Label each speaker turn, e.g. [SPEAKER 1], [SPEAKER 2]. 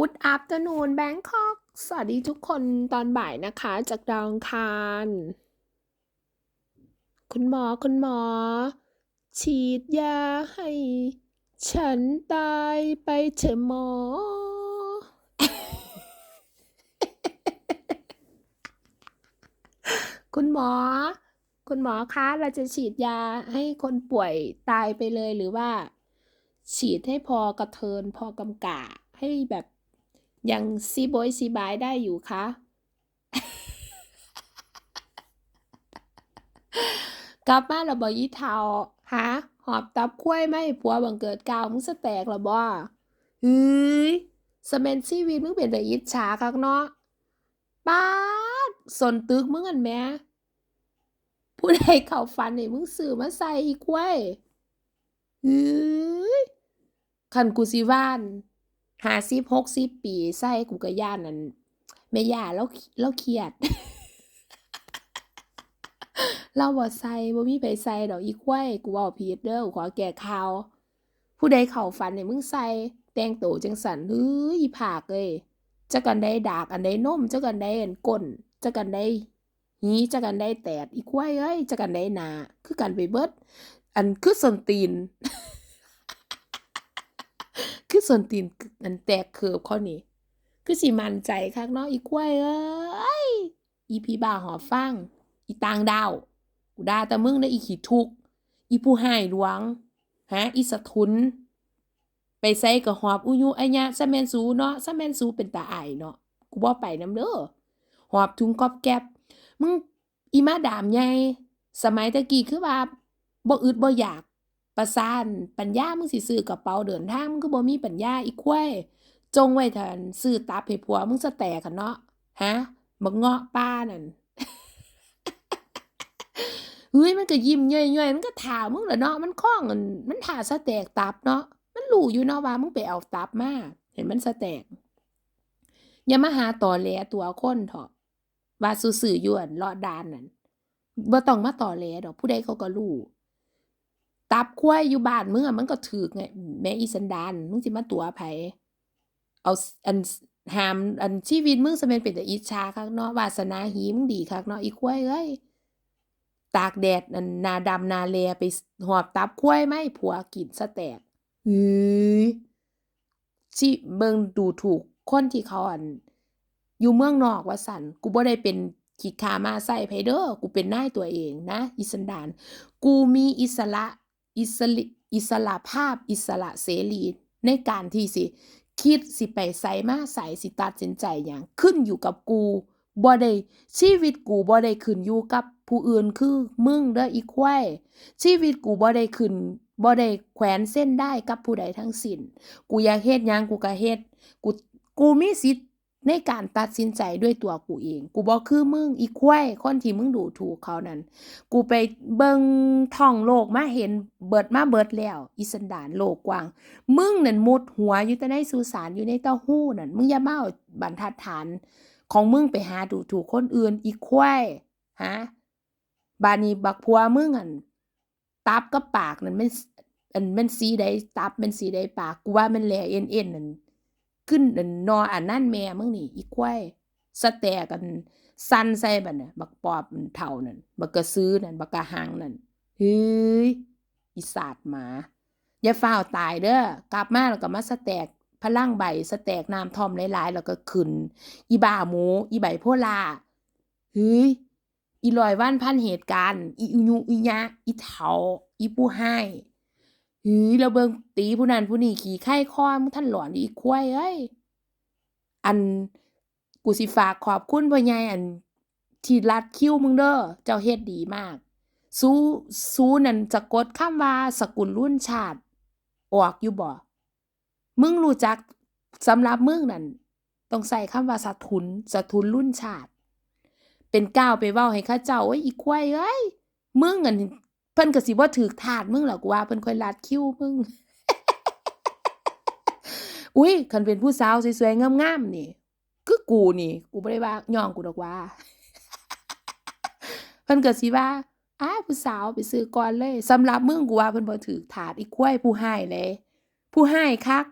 [SPEAKER 1] Good afternoon Bangkok สวัสดีทุกคนตอนบ่ายนะคะ จากดาวองคาร คุณหมอคุณหมอ ฉีดยาให้ ฉันตายไปเถอะหมอ คุณหมอ คุณหมอคะเราจะฉีดยาให้คนป่วยตายไปเลยหรือว่า ฉีดให้พอกระเทินพอกำกะให้แบบ ยังซีโบยซีบายได้อยู่คะกลับมาแล้วบ่ยี่เทาฮะหอบตับคุ้วยไม่ผัวบังเกิดกาวมึงสแตกแล้วบ่เฮ้ยสเมนชีวิตมึงเป็นแต่อิจฉาคักเนาะป้าสนตึกมึงอันแม่ผู้ใดเข้าฝันให้มึงซื้อมาใส่อีกเว้ยเฮ้ยคันกูสิว่าน ห้าสิบหกสิบปีใส่กูก็ย่านนั่นแม่ย่าแล้วแล้วเครียด เราบ่ใส่บ่มีไผใส่ดอกอีควายกูเว้าผิดเด้อขอแก้ข่าว ผู้ใดเข้าฝันให้มึงใส่แต่งโตจังสันเฮ้ยอีผากเอ้ยจักอันใดดากอันใดนมจักอันใดอันก้นจักอันใดหีจักอันใดแตดอีควายเอ้ยจักอันใดหนา คือกันไปเบิด อันคือสนตีน คือส้นตีนอันแตกเคิบเขานี่คือสิมั่นใจคักเนาะอีควยเอ้ยอีพี่บ้าหอบฟัง อีต่างดาวกูด่าแต่มึงได้อีขี้ทุก อีผู้ให้หลวงฮะอีสะทุน ไปใส่กับหอบอุยุอัญญะซะแมนสูเนาะซะแมนสูเป็นตาอายเนาะกูบ่ไปนำเด้อหอบถุงก๊อบแก๊บมึงอีมาดามใหญ่สมัยตะกี้คือว่าบ่อึดบ่อยาก ประสานปัญญามึงสิซื้อกระเป๋าเดินทางมึงก็บ่มีปัญญาอีกควยจงไว้เถินซื้อตับให้ผัวมึงสแตกกันเนาะฮะบักเงาะป้านั่นเฮ้ยมันก็ยิ้มย่อยๆมันก็ถามมึงแหละเนาะมันคล้องมันท่าสแตกตับเนาะมันรู้อยู่เนาะว่ามึงไปเอาตับมาเห็นมันสแตกอย่ามาหาต่อแหลตัวคนเถอะว่าซื่อๆอยู่อันเลาะดานนั่นบ่ต้องมาต่อแหลดอกผู้ใดเขาก็รู้ ตับควายอยู่บ้านมึงอะมันก็ถูกไงแม่อีสันดานมึงสิมาตัวไผเอาอันหามอันชีวิตมึงซะแม่นเป็นแต่อิจฉาคักเนาะวาสนาหีมึงดีคักเนาะอีควายเอ้ยตากแดดนั่นนาดำนาแลไปหอบตับควายไม่ผัวกินสแตกเฮ้ยชิเบิงดูถูกคนที่เขาอันอยู่เมืองนอกว่าสันกูบ่ได้เป็นขีดขามาใส่ไผเด้อกูเป็นนายตัวเองนะ อิสันดาน กูมีอิสระ อิสลิอิสระภาพอิสระเสรี ในการที่สิ คิดสิไปใส่มาใส่สิตัดสินใจอย่างขึ้นอยู่กับกูบ่ได้ชีวิตกูบ่ได้ขึ้นอยู่กับผู้อื่นคือมึงเด้ออีควายชีวิตกูบ่ได้ขึ้นบ่ได้แขวนเส้นได้กับผู้ใดทั้งสิ้น กูอยากเฮ็ดหยังกูก็เฮ็ดกูกูมีสิทธิ์ ในการตัดสินใจด้วยตัวกูเอง กูบ่คือมึงอีควายคนที่มึงดูถูกเขานั่นกูไปเบิงท่องโลกมาเห็นเบิดมาเบิดแล้ว อีสันดานโลกกว้าง มึงนั่นมุดหัวอยู่แต่ในสุสานอยู่ในเต้าหู้นั่น มึงอย่ามาเอาบรรทัดฐานของมึงไปหาดูถูกคนอื่นอีควายฮะบานีบักผัวมึงอันตับกับปากนั่นมันอันมันสีใดตับมันสีใดปากกูว่ามันแหลเอ็นเอ็นนั่น ขึ้นอันออันนั่นแม่มึงนี่ อีควายสแตกกันสันใส่บัดน่ะบักปอบมันเท่านั่นบักกระซื้อนั่นบักกระหังนั่นเฮ้ยอีศาสาดหมาอย่าฟ้าวตายเด้อกลับมาแล้วก็มาสแตกพลังใบสแตกน้ำทอมหลายๆ แล้วก็ขึ้น อีบ้าหมู อีใบโพลาเฮ้ยอีลอยว่านพันเหตุการณ์ อีอุยุอียะอีเถาอีผู้ให้ เฮ้ยเราเบิ่งตีผู้นั้นผู้นี้ขี่ไข้คอมึงท่านหลอนอีกควายเอ้ยอันกูสิฝากขอบคุณพ่อใหญ่อันที่รัดคิ้วมึงเด้อเจ้าเฮ็ดดีมากสู้สู้นั่นจะกดคำว่าสกุลรุ่นชาติ ออกอยู่บ่มึงรู้จักสำหรับมึงนั่นต้องใส่คำว่าสะทุนสะทุนรุ่นชาติ เป็นก้าวไปเว้าให้ข้าเจ้าโอ้อีควายเอ้ยมึงอัน เพิ่นก็สิบ่ถูกทาสมึงหรอกว่าเพิ่นค่อยลัดคิ้วมึง อุ้ยคันเป็นผู้สาวสวยๆงามๆนี่คือกูนี่ กูบ่ได้ว่าย่องกูดอกว่า เพิ่นก็สิว่าอ้าผู้สาวไปซื้อก่อนเลยสำหรับมึงกูว่าเพิ่นบ่ถูกทาสอีกควายผู้ให้เลย ผู้ให้คัก